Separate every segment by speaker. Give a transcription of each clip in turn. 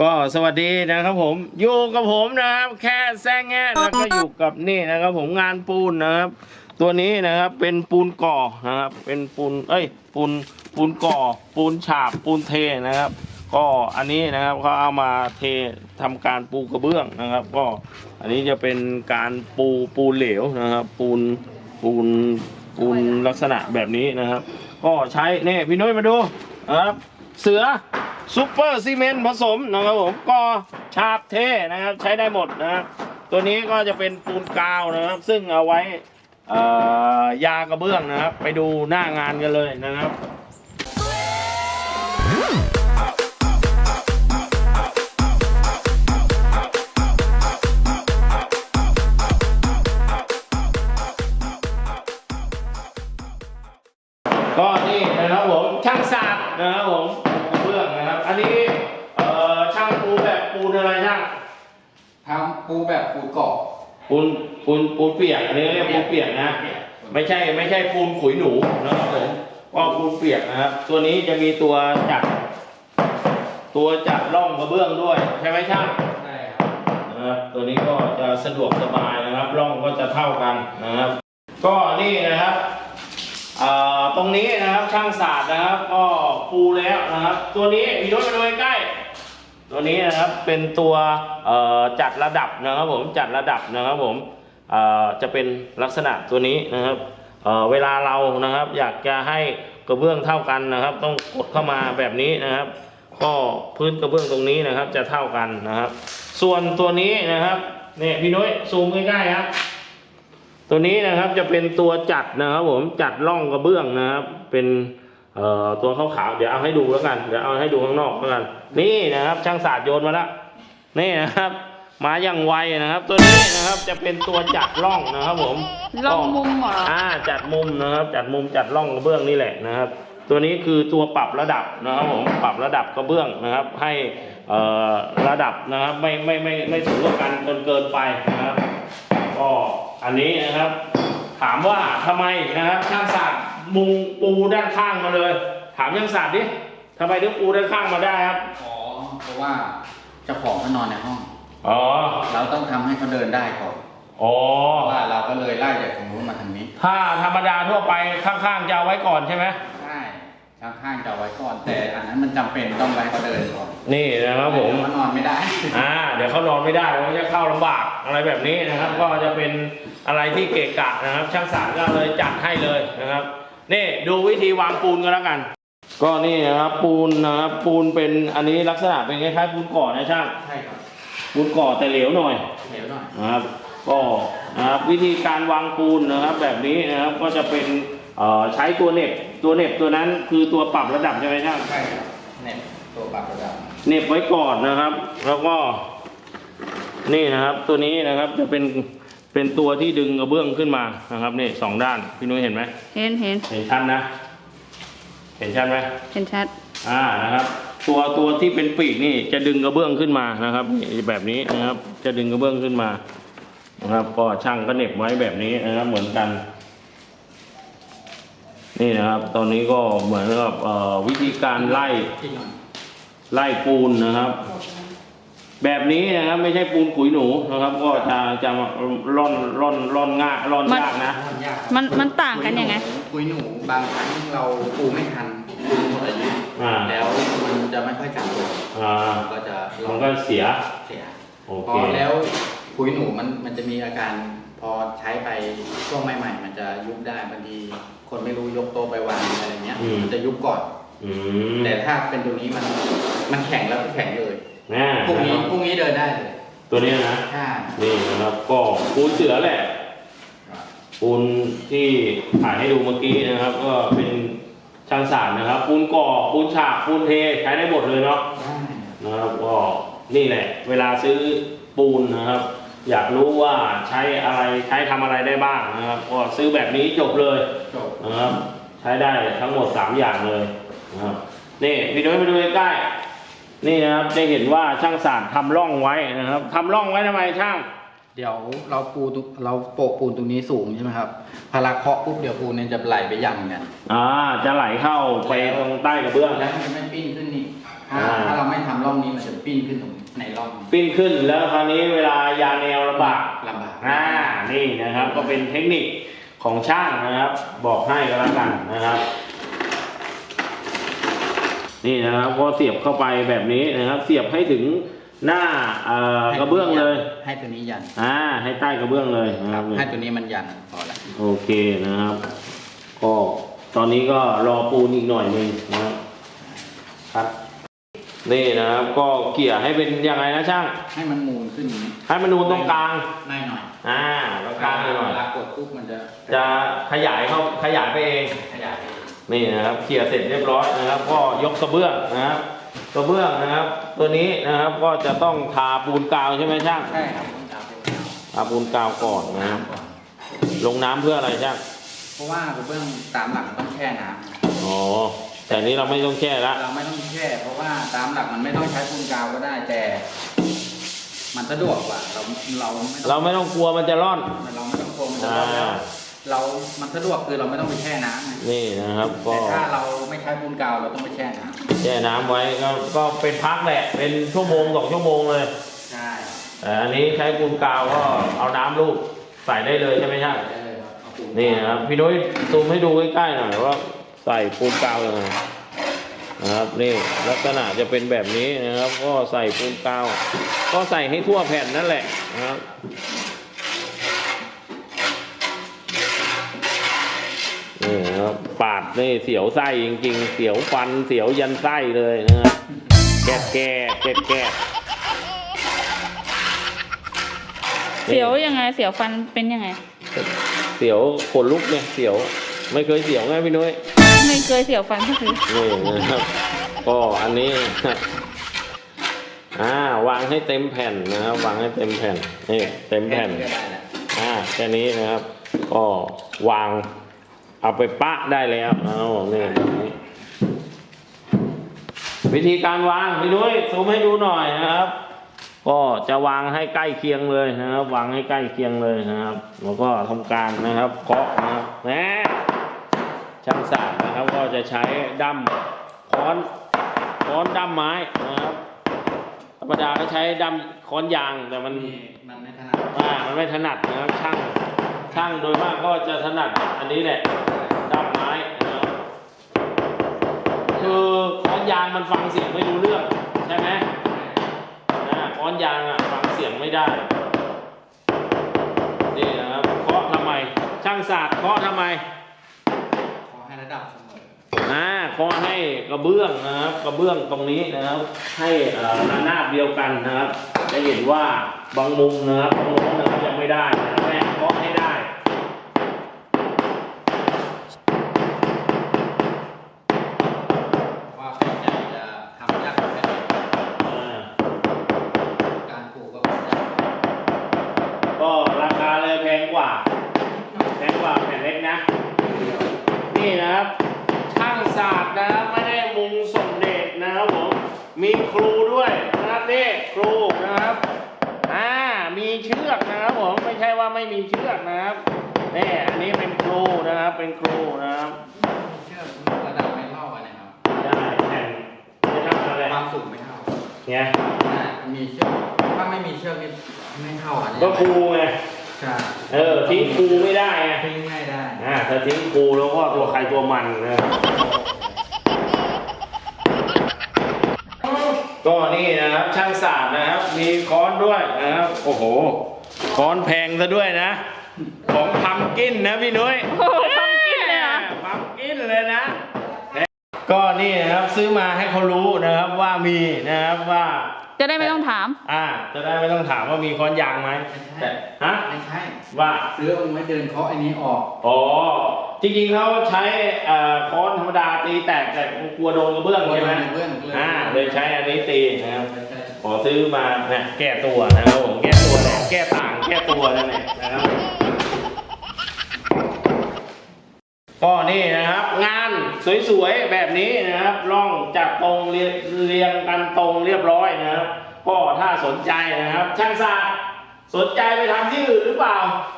Speaker 1: ก็สวัสดีนะครับผมอยู่กับผมนะครับแค่แซงแง่แล้วก็อยู่กับนี่นะครับ ผมงานปูนนะครับ ตัวนี้นะครับเป็นปูนก่อนะครับ เป็นปูนเอ้ย ปูนปูนก่อ ปูนฉาบปูนเทนะครับ ก็อันนี้นะครับเขาเอามาเททำการปูกระเบื้องนะครับ ก็อันนี้จะเป็นการปูปูเหลวนะครับ ปูนปูนปูนลักษณะแบบนี้นะครับ ก็ใช้เนี่พี่นุ้ยมาดูนะครับ เสือ ซูเปอร์ซีเมนต์ผสมนะครับผมก็ฉาบเทนะครับใช้ได้หมดนะครับตัวนี้ก็จะเป็นปูนกาวนะครับ ซึ่งเอาไว้ยากระเบื้องนะครับ ไปดูหน้างานกันเลยนะครับ ปูนเปียกอันนี้เรียกปูนเปียกนะ ไม่ใช่ไม่ใช่ปูนขุยหนูนะครับผมก็ปูนเปียกนะครับ ตัวนี้จะมีตัวจัดตัวจัดร่องกระเบื้องด้วย ใช่ไหมช่าง
Speaker 2: ใช่ครับ
Speaker 1: นะครับตัวนี้ก็จะสะดวกสบายนะครับร่องก็จะเท่ากันนะครับ ก็นี่นะครับเอ่อตรงนี้นะครับช่างศาสตร์นะครับ ก็ปูแล้วนะครับ ตัวนี้มีรถมาดูใกล้ๆตัวนี้นะครับเป็นตัวเอ่อจัดระดับนะครับผมจัดระดับนะครับผมเอ่อ จะเป็นลักษณะตัวนี้นะครับเเวลาเรานะครับ อยากจะให้กระเบื้องเท่ากันนะครับ ต้องกดเข้ามาแบบนี้นะครับ ก็พื้นกระเบื้องตรงนี้นะครับ จะเท่ากันนะครับ ส่วนตัวนี้นะครับเนี่ยพี่นุ้ยซูมใกล้ๆครับ ตัวนี้นะครับจะเป็นตัวจัดนะครับ ผมจัดร่องกระเบื้องนะครับ เป็นตัวขาวๆเดี๋ยวเอาให้ดูแล้วกันเดี๋ยวเอาให้ดูข้างนอกแล้วกัน นี่นะครับ ช่างศาสตร์โยนมาแล้วนี่นะครับ มาอย่างไวนะครับ ตัวนี้นะครับจะเป็นตัวจัดร่องนะครับ ผม
Speaker 3: ลองมุมเหรอ
Speaker 1: อ่าจัดมุมนะครับ จัดมุมจัดร่องกระเบื้องนี่แหละนะครับ ตัวนี้คือตัวปรับระดับนะครับผมปรับระดับกระเบื้องนะครับ ให้เอ่อระดับนะครับไม่ไม่ไม่ไม่สูงกว่ากันจนเกินไปนะครับก็อันนี้นะครับ ถามว่าทำไมนะครับช่างศาสตร์มุงปูด้านข้างมาเลย ถามช่างศาสตร์ดิทำไมถึงปูด้านข้างมาได้ครับ
Speaker 2: อ๋อเพราะว่าเจ้าของเขานอนในห้อง
Speaker 1: อ๋อ
Speaker 2: เราต้องทำให้เขาเดินได้ก่อน
Speaker 1: อ๋อ
Speaker 2: เพราะว่าเราก็เลยไล่จากตรงนู้นมาทางนี้
Speaker 1: ถ้าธรรมดาทั่วไปข้างๆจะเอาไว้ก่อนใช่ไหม
Speaker 2: ใช่ข้างข้างๆจะเอาไว้ก่อน แต่อันนั้นมันจำเป็นต้องไว้เขาเดินก่อน
Speaker 1: นี่นะครับผม
Speaker 2: เดี๋ยวเขานอนไม่ได้
Speaker 1: อ่า เดี๋ยวเขานอนไม่ได้เขาจะเข้าลำบากอะไรแบบนี้นะครับ ก็จะเป็นอะไรที่เกะกะนะครับ ช่างสารก็เลยจัดให้เลยนะครับ นี่ดูวิธีวางปูนกันแล้วกัน ก็นี่นะครับปูนนะครับปูนเป็นอันนี้ลักษณะเป็นคล้ายๆปูนก่อนะช่าง
Speaker 2: ใช่ครับ
Speaker 1: ปูนก่อแต่เหลวหน่อย
Speaker 2: เดี๋ยวหน่อย
Speaker 1: นะครับ ก็นะครับวิธีการวางปูนนะครับ แบบนี้นะครับก็จะเป็นเอ่อใช้ตัวเหน็บตัวเหน็บตัวนั้นคือตัวปรับระดับใช่ไหมช่าง
Speaker 2: ใช่ครับเนี่ยตัวปรับระดับ
Speaker 1: เหน็บไว้ก่อนนะครับ แล้วก็ นี่นะครับ ตัวนี้นะครับจะเป็นเป็นตัวที่ดึงกระเบื้องขึ้นมานะครับนี่สองด้านพี่นุ้ยเห็นไหม
Speaker 3: เห็นเห็น
Speaker 1: เห็นชัดนะ เห็นชัดไหม
Speaker 3: เห็นชัด
Speaker 1: อ่านะครับ ตัวตัวที่เป็นปีกนี่จะดึงกระเบื้องขึ้นมานะครับนี่แบบนี้นะครับ จะดึงกระเบื้องขึ้นมานะครับ ก็ช่างก็เหน็บไว้แบบนี้นะครับ เหมือนกัน นี่นะครับ ตอนนี้ก็เหมือนกับเอ่อวิธีการไล่
Speaker 2: ที่นอน
Speaker 1: ไล่ปูนนะครับ แบบนี้นะครับ ไม่ใช่ปูนขุยหนูนะครับ ก็จะจะร่อนร่อนร่อนง่ายร่อน
Speaker 3: มัน
Speaker 1: ยากนะ
Speaker 2: ทำยาก
Speaker 3: มันมันต่างกันยังไง
Speaker 2: คุยหนูบางครั้งเราปูไม่ทันปูหมดอายุ
Speaker 1: อ่า
Speaker 2: แล้วมันจะไม่ค่อยจับตัว
Speaker 1: อ่า
Speaker 2: ก็จะล
Speaker 1: มั
Speaker 2: อนง
Speaker 1: ก็เสีย
Speaker 2: เสีย
Speaker 1: โอ
Speaker 2: พ
Speaker 1: เค
Speaker 2: อแล้วคุยหนูมันมันจะมีอาการพอใช้ไปช่วงใหม่ ๆ มันจะยุบได้บางทีคนไม่รู้ยกโต๊ะไปวางอะไรเงี้ย
Speaker 1: อืม
Speaker 2: มันจะยุบก่อน
Speaker 1: อืม
Speaker 2: แต่ถ้าเป็นตัวนี้มันมันแข็งแล้วก็แข็งเลย
Speaker 1: แน่
Speaker 2: พรุ่งนี้
Speaker 1: นะครับ
Speaker 2: พรุ่งนี้เดินได้เลย
Speaker 1: ตัวนี้นะ
Speaker 2: ใช่
Speaker 1: นี่นะครับ ก็ปูนเสือแหละ ปูนที่ถ่ายให้ดูเมื่อกี้นะครับ ก็เป็น ช่างสารนะครับ ปูนก่อปูนฉาบปูนเทใช้ได้หมดเลยเนาะ
Speaker 2: ได้
Speaker 1: นะครับก็นี่แหละ เวลาซื้อปูนนะครับ อยากรู้ว่าใช้อะไรใช้ทำอะไรได้บ้างนะครับก็ซื้อแบบนี้จบเลย
Speaker 2: จบ
Speaker 1: นะครับ ใช้ได้ทั้งหมด 3 อย่างเลยนะครับนี่พี่นุ้ยมาดูใกล้ๆนี่นะครับจะเห็นว่าช่างศาสตร์ทำร่องไว้นะครับทำร่องไว้ทำไมช่าง
Speaker 2: เดี๋ยวเราปูตรงเราโปะปูนตรงนี้สูงใช่ไหมครับพอเราเคาะปุ๊บเดี๋ยวปูนเนี่ยจะไหลไปยังกัน
Speaker 1: อ่าจะไหลเข้าไปตรงใต้กระเบื้อง
Speaker 2: แล้วมันจะไม่ปิ้นขึ้นนี่ถ้าถ้าเราไม่ทำร่องนี้มันจะปิ้นขึ้นตรงในร่อง
Speaker 1: ปิ้นขึ้นแล้วคราวนี้เวลายาแนวลำบาก
Speaker 2: ลำบาก
Speaker 1: อ่า นี่นะครับ ก็เป็นเทคนิคของช่างนะครับ บอกให้ก็แล้วกันนะครับ นี่นะครับ ก็เสียบเข้าไปแบบนี้นะครับ เสียบให้ถึง หน้าเอ่อกระเบื้องเลย
Speaker 2: ให้ตัวนี้ยัน
Speaker 1: อ่าให้ใต้กระเบื้องเลยนะครับ
Speaker 2: ให้ตัวนี้มันยันพอละ
Speaker 1: โอเคนะครับ ก็ตอนนี้ก็รอปูนอีกหน่อยหนึงนะครับครับ นี่นะครับ ก็เกี่ยให้เป็นยังไงนะช่าง
Speaker 2: ให้มันมูนขึ้นอย่างนี้
Speaker 1: ให้มันนูนตรงกลาง
Speaker 2: ได้หน่อย
Speaker 1: อ่าตรงกลางเลยหน่อย
Speaker 2: เวลากดปุ๊บมันจะ
Speaker 1: จะขยายเข้าขยายไปเอง
Speaker 2: ขยาย
Speaker 1: นี่นะครับเคลียร์เสร็จเรียบร้อยนะครับ ก็ยกกระเบื้องนะครับ กระเบื้องนะครับ ตัวนี้นะครับก็จะต้องทาปูนกาวใช่ไหมช่าง
Speaker 2: ใช่ครับต้องจับเป็น
Speaker 1: ทาปูนกาวก่อนนะครับ
Speaker 2: ก่อน
Speaker 1: ลงน้ำเพื่ออะไรช่าง
Speaker 2: เพราะว่ากระเบื้องตามหลักมันต้องแช่น้ำ
Speaker 1: อ๋อแต่นี้เราไม่ต้องแช่ละ
Speaker 2: เราไม่ต้องแช่เพราะว่าตามหลักมันไม่ต้องใช้ปูนกาวก็ได้แต่ มันสะดวกกว่าเราเราไม่ต้อง
Speaker 1: เราไม่ต้องกลัวมันจะร่อน
Speaker 2: เราไม่ต้องโกงมันจะรอดแล้ว
Speaker 1: อ่า
Speaker 2: เรามันสะดวกคือเราไม่ต้องไปแช่น้ำไง
Speaker 1: นี่นะครับก็
Speaker 2: แต่ถ้าเราไม่ใช้ปูนกาวเราต้องไปแช่น้
Speaker 1: แช่น้ำไว้ก็ก็เป็นพักแหละเป็นชั่วโมงสองชั่วโมงเลยำ
Speaker 2: ใช่
Speaker 1: แต่อันนี้ใช้ปูนกาวก็เอาน้ำลูกใส่ได้เลยใช่ไหมช่าง
Speaker 2: ได้เลยครับเอาปูน
Speaker 1: นี่นะครับพี่นุ้ยซูมให้ดูใกล้ๆหน่อยว่าใส่ปูนกาวยังไงนะครับนี่ลักษณะจะเป็นแบบนี้นะครับ ก็ใส่ปูนกาว ก็ใส่ให้ทั่วแผ่นนั่นแหละนะครับ นี่นะครับปาดนี่เสียวไส้จริง ๆ เสียวฟันเสียวยันไส้เลยนะครับแกะแกะแกะแกะ
Speaker 3: เสียวยังไงเสียวฟันเป็นยังไง
Speaker 1: เสียวขนลุกเนี่ยเสียวไม่เคยเสียวไงพี่นุ้ย
Speaker 3: ไม่เคยเสียวฟันก็คือ
Speaker 1: นี่นะครับก็อันนี้อ่าวางให้เต็มแผ่นนะครับ วางให้เต็มแผ่นนี่เต็มแผ่น
Speaker 2: ก็ได้แหละ
Speaker 1: อ่าแค่นี้นะครับ ก็วาง เอาไปปะได้แล้วเอานี่แบบนี้วิธีการวางพี่นุ้ยซูมให้ดูหน่อยนะครับ ก็จะวางให้ใกล้เคียงเลยนะครับ วางให้ใกล้เคียงเลยนะครับ แล้วก็ทำการนะครับเคาะนะครับแหมช่างศาสตร์นะครับ ก็จะใช้ด้ามค้อนค้อนด้ามไม้นะครับธรรมดาก็ใช้ด้ามค้อนยางแต่มัน
Speaker 2: นี่มันไม่ถนัด
Speaker 1: อ่ามันไม่ถนัดนะครับช่าง ช่างโดยมากก็จะถนัดอันนี้แหละด้ามไม้นะครับคือค้อนยางมันฟังเสียงไม่รู้เรื่องใช่ไหมอ่าค้อนยางอะฟังเสียงไม่ได้นี่นะครับเคาะทำไม ช่างศาสตร์เคาะทำไม
Speaker 2: ขอให้ระดับเสมอ
Speaker 1: อ่าเคาะให้กระเบื้องนะครับกระเบื้องตรงนี้นะครับ ให้เอ่อระนาบเดียวกันนะครับ จะเห็นว่าบางมุมนะครับบางมุมนะครับยังไม่ได้นะครับแม่เคาะให้ได้
Speaker 2: ว่าเข้าใจจะทำยากแค่ไหน
Speaker 1: อ่า
Speaker 2: การปลูกก็เข้าใจ
Speaker 1: ก็ราคาเลยแพงกว่า แพงกว่าแผ่นเล็กนะ นี่นะครับ ช่างศาสตร์นะครับไม่ได้มุงส่งเดชนะครับผม มีครูด้วยนะครับนี่ครูนะครับอ่ามีเชือกนะครับผมไม่ใช่ว่าไม่มีเชือกนะครับนี่อันนี้เป็นครูนะครับเป็นครูนะครับ
Speaker 2: เชือกระดับไม่เท่ากันนะครับ
Speaker 1: ได้แผ่นจะทำอะไร
Speaker 2: ความสูงไม่เท่า
Speaker 1: เนี่ย
Speaker 2: อ่ามีเชือกถ้าไม่มีเชือกนี่ไม่เท่ากัน
Speaker 1: ก็ครูไง
Speaker 2: ใช่
Speaker 1: เออทิ้งครูไม่ได้ไง
Speaker 2: ทิ้งไม่ได้
Speaker 1: อ่าถ้าทิ้งครูแล้วก็ตัวใครตัวมันนะ ก็นี่นะครับช่างศาสตร์นะครับ มีค้อนด้วยนะครับโอ้โหค้อนแพงซะด้วยนะ ของพัมกินนะพี่นุ้ย
Speaker 3: โอ้โหทำกินเลยเหรอะ
Speaker 1: พัมกินเลยนะ ก็นี่นะครับซื้อมาให้เขารู้นะครับว่ามีนะครับว่า
Speaker 3: จะได้ไม่ต้องถาม
Speaker 1: อ่า จะได้ไม่ต้องถามว่ามีค้อนยางไหมแต่ฮะ
Speaker 2: ไม่ใช่
Speaker 1: ว่า
Speaker 2: ซื้อเอาไว้เดินเคาะไอ้นี้ออก
Speaker 1: อ๋อ จริงๆเขาใช้เอ่อค้อนธรรมดาตีแตกแต่กลัวโดนกระเบื้องใช่ไหม
Speaker 2: กลัวโดนกระเบื้องเลย
Speaker 1: อ่าเลยใช้อันนี้ตีนะครับ
Speaker 2: ใช่ใช่
Speaker 1: ขอซื้อมาเนี่ยแก้ตัวนะครับผมแก้ตัวแหละแก้ต่างแก้ตัวนั่นแหละนะครับก็นี่นะครับ งานสวยๆแบบนี้นะครับร่องจัดตรงเรียงเรียงกันตรงเรียบร้อยนะครับ ก็ถ้าสนใจนะครับ ช่างศาสตร์สนใจไปทำที่อื่นหรือเปล่า
Speaker 2: แค่แพงก็พ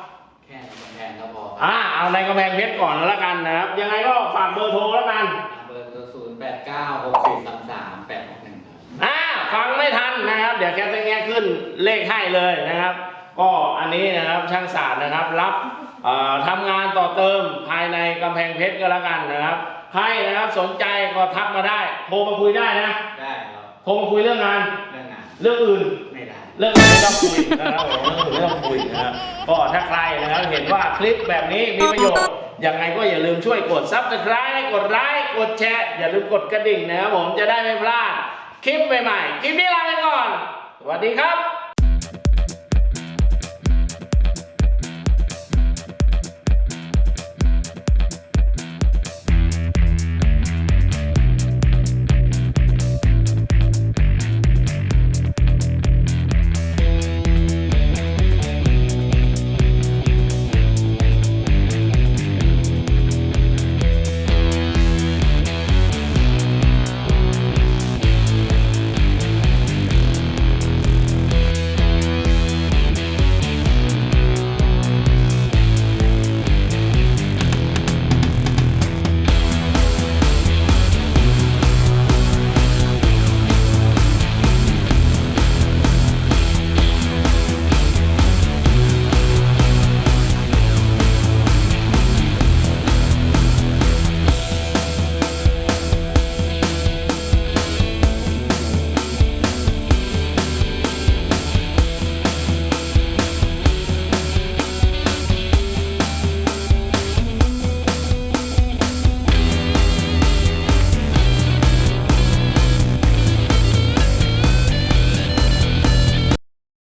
Speaker 2: อครับ
Speaker 1: อ่าเอาในกำแพงเพชรก่อนแล้วกันนะครับ ยังไงก็ฝากเบอร์โทรแล้วกัน
Speaker 2: เบอร์ศูนย์แปดเก้าหกสี่สามสามแปดหกหนึ่ง
Speaker 1: ฟังไม่ทันนะครับ เดี๋ยวแคปแง่ขึ้นเลขให้เลยนะครับ ก็อันนี้นะครับช่างศาสตร์นะครับรับเอ่อทำงานต่อเติมภายในกำแพงเพชรก็แล้วกันนะครับใครนะครับสนใจก็ทักมาได้ โทรมาคุยได้นะ
Speaker 2: ได้ครับ
Speaker 1: โทรมาคุยเรื่องงาน
Speaker 2: เรื่องงาน
Speaker 1: เรื่องอื่น
Speaker 2: ไม่ได้
Speaker 1: เรื่องอื่นไม่ต้องคุยนะครับผมเรื่องอื่นไม่ต้องคุยนะครับก็ถ้าใครนะครับเห็นว่าคลิปแบบนี้มีประโยชน์ยังไงก็อย่าลืมช่วยกดซับสไคร b e กดไลค์กดแชร์ อย่าลืมกดกระดิ่งนะครับผมจะได้ไม่พลาดคลิปใหม่ๆ คลิปนี้ลาไปก่อน สวัสดีครับ